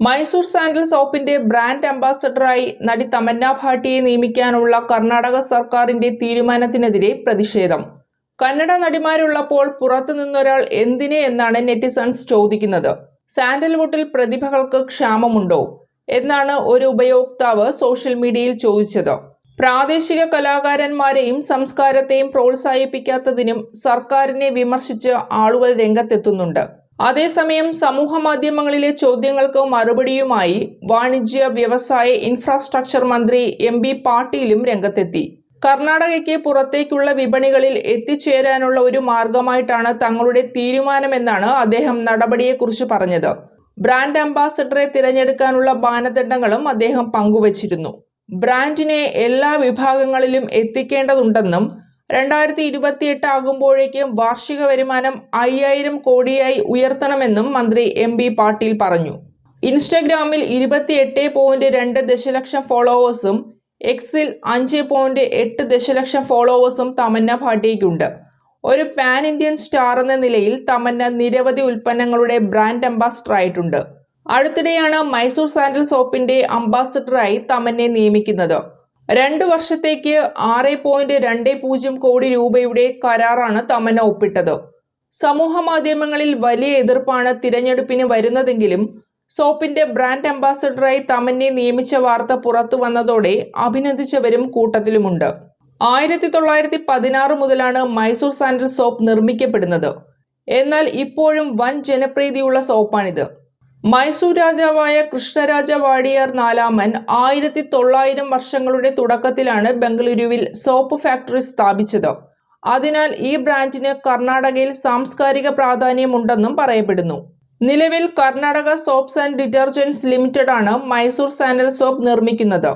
Mysore sandal സോപ്പിന്റെ brand അംബാസഡറായി നടി തമന്ന ഭാട്ടിയെ നിയമിക്കാനുള്ള കർണാടക സർക്കാരിന്റെ തീരുമാനത്തിനെതിരെ പ്രതിഷേധം. കന്നഡ നടിമാരുള്ളപ്പോൾ പുറത്തുനിന്നൊരാൾ എന്തിനെ എന്നാണ് നെറ്റിസൺസ് ചോദിക്കുന്നത്. സാൻഡൽവുഡിൽ പ്രതിഭകൾക്ക് ക്ഷാമമുണ്ടോ? എന്നാണ് ഒരു ഉപയോക്താവ് സോഷ്യൽ മീഡിയയിൽ ചോദിച്ചത്. പ്രാദേശിക കലാകാരന്മാരെയും സംസ്കാരത്തെയും പ്രോത്സാഹിപ്പിക്കാത്തതിനും സർക്കാരിനെ വിമർശിച്ച് ആളുകൾ രംഗത്തെത്തുന്നുണ്ട്. അതേസമയം സമൂഹ മാധ്യമങ്ങളിലെ ചോദ്യങ്ങൾക്ക് മറുപടിയുമായി വാണിജ്യ വ്യവസായ ഇൻഫ്രാസ്ട്രക്ചർ മന്ത്രി എം ബി പാട്ടീലും രംഗത്തെത്തി. കർണാടകയ്ക്ക് പുറത്തേക്കുള്ള വിപണികളിൽ എത്തിച്ചേരാനുള്ള ഒരു മാർഗമായിട്ടാണ് തങ്ങളുടെ തീരുമാനമെന്നാണ് അദ്ദേഹം നടപടിയെക്കുറിച്ച് പറഞ്ഞത്. ബ്രാൻഡ് അംബാസഡറെ തിരഞ്ഞെടുക്കാനുള്ള മാനദണ്ഡങ്ങളും അദ്ദേഹം പങ്കുവച്ചിരുന്നു. ബ്രാൻഡിനെ എല്ലാ വിഭാഗങ്ങളിലും എത്തിക്കേണ്ടതുണ്ടെന്നും രണ്ടായിരത്തി ഇരുപത്തിയെട്ട് ആകുമ്പോഴേക്കും വാർഷിക വരുമാനം അയ്യായിരം കോടിയായി ഉയർത്തണമെന്നും മന്ത്രി എം ബി പാട്ടീൽ പറഞ്ഞു. ഇൻസ്റ്റഗ്രാമിൽ ഇരുപത്തിയെട്ട് പോയിന്റ് രണ്ട് ദശലക്ഷം ഫോളോവേഴ്സും എക്സിൽ അഞ്ച് പോയിന്റ് എട്ട് ദശലക്ഷം ഫോളോവേഴ്സും തമന്ന ഭാട്ടിയയ്ക്കുണ്ട് ഒരു പാൻ ഇന്ത്യൻ സ്റ്റാർ എന്ന നിലയിൽ തമന്ന നിരവധി ഉൽപ്പന്നങ്ങളുടെ ബ്രാൻഡ് അംബാസഡർ ആയിട്ടുണ്ട്. അടുത്തിടെയാണ് മൈസൂർ സാൻഡൽ സോപ്പിന്റെ അംബാസഡറായി തമന്നെ നിയമിക്കുന്നത്. രണ്ട് വർഷത്തേക്ക് ആറ് പോയിന്റ് രണ്ട് പൂജ്യം കോടി രൂപയുടെ കരാറാണ് തമന്ന ഒപ്പിട്ടത്. സമൂഹ മാധ്യമങ്ങളിൽ വലിയ എതിർപ്പാണ് തിരഞ്ഞെടുപ്പിന് വരുന്നതെങ്കിലും സോപ്പിന്റെ ബ്രാൻഡ് അംബാസഡറായി തമന്നെ നിയമിച്ച വാർത്ത പുറത്തു വന്നതോടെ അഭിനന്ദിച്ചവരും കൂട്ടത്തിലുമുണ്ട്. ആയിരത്തി തൊള്ളായിരത്തി പതിനാറ് മുതലാണ് മൈസൂർ സാൻഡൽ സോപ്പ് നിർമ്മിക്കപ്പെടുന്നത്. എന്നാൽ ഇപ്പോഴും വൻ ജനപ്രീതിയുള്ള സോപ്പാണിത്. മൈസൂർ രാജാവായ കൃഷ്ണരാജ വാടിയാർ നാലാമൻ ആയിരത്തി തൊള്ളായിരം വർഷങ്ങളുടെ തുടക്കത്തിലാണ് ബംഗളൂരുവിൽ സോപ്പ് ഫാക്ടറി സ്ഥാപിച്ചത്. അതിനാൽ ഈ ബ്രാൻഡിന് കർണാടകയിൽ സാംസ്കാരിക പ്രാധാന്യമുണ്ടെന്നും പറയപ്പെടുന്നു. നിലവിൽ Karnataka soaps and detergents limited ആണ് മൈസൂർ സാൻഡൽ സോപ്പ് നിർമ്മിക്കുന്നത്.